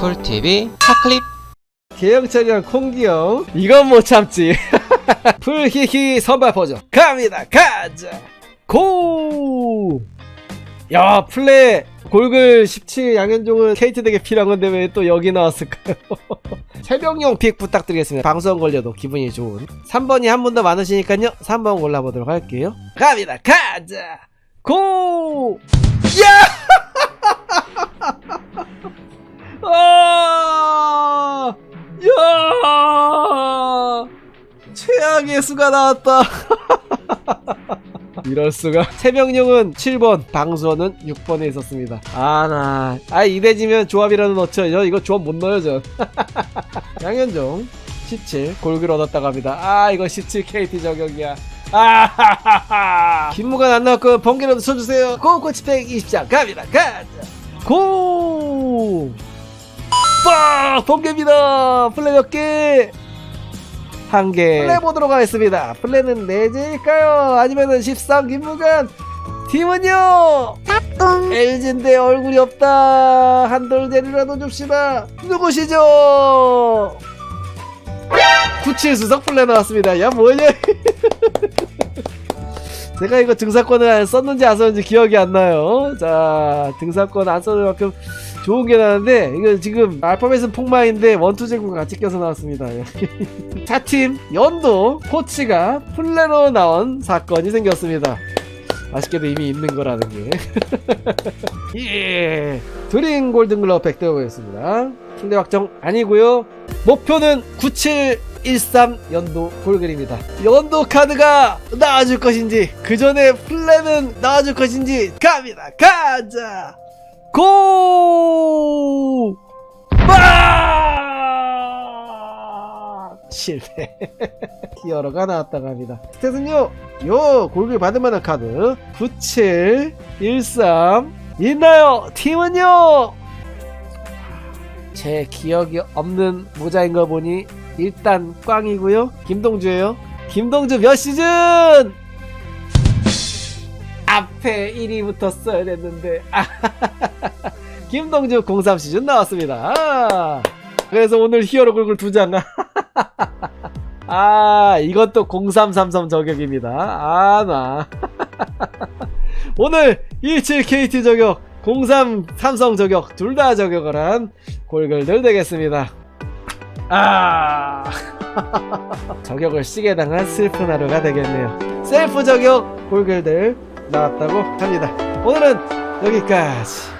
쿨TV 차클립. 개영철이랑 콩기영. 이건 못 참지. 풀히히 선발 버전. 갑니다. 가자. 고! 야 플레 골글 17 양현종은 KT 덱에 필요한 건데 왜 또 여기 나왔을까요? 새벽용 픽 부탁드리겠습니다. 방송 걸려도 기분이 좋은. 3번이 한 분 더 많으시니까요. 3번 골라보도록 할게요. 갑니다. 가자. 고! 야! 최악의 수가 나왔다. 이럴 수가. 세명령은 7번, 방수원은 6번에 있었습니다. 아, 나. 아, 이대지면 조합이라도 넣죠. 저 이거 조합 못 넣어요, 저. 양현종, 17, 골글 얻었다고 합니다. 아, 이거 17 KT 저격이야. 아하하하. 김무관 안 나왔고, 번개라도 쳐주세요. 고고치팩 20장 갑니다. 가자. 고! 빡! 번개입니다. 플레이 몇 개? 한 개. 플레이 보도록 하겠습니다. 플레이는 4개일까요? 아니면은 13 김무관? 팀은요? LG인데 얼굴이 없다. 한돌 대리라도 줍시다. 누구시죠? 97 수석 플레이 나왔습니다. 야, 뭐냐? 제가 이거 등사권을 썼는지 안 썼는지 기억이 안 나요. 자, 등사권 안 써는 만큼 좋은 게 나는데, 이거 지금 알파벳은 폭망인데, 원투 제구가 같이 껴서 나왔습니다. 차팀, 연도, 코치가 플레로 나온 사건이 생겼습니다. 아쉽게도 이미 있는 거라는 게. 예. 드림 골든글러브 100대 보겠습니다. 플레 확정 아니고요 목표는 9713 연도 골글입니다. 연도 카드가 나와줄 것인지, 그 전에 플레는 나와줄 것인지, 갑니다. 가자! 고! 빠! 실패. 히어로가 나왔다고 합니다. 스탯은요, 요 골글 받을 만한 카드 9713 있나요? 팀은요? 제 기억이 없는 모자인 거 보니 일단 꽝이고요. 김동주예요. 김동주 몇 시즌? 앞에 1위 붙었어야 됐는데. 김동주 03 시즌 나왔습니다. 아, 그래서 오늘 히어로 골글 두 장. 아, 이것도 0333 저격입니다. 아, 나. 오늘 17 KT 저격, 03 삼성 저격, 둘 다 저격을 한 골글들 되겠습니다. 아. 저격을 시게 당한 슬픈 하루가 되겠네요. 셀프 저격 골글들 나왔다고 합니다. 오늘은 여기까지.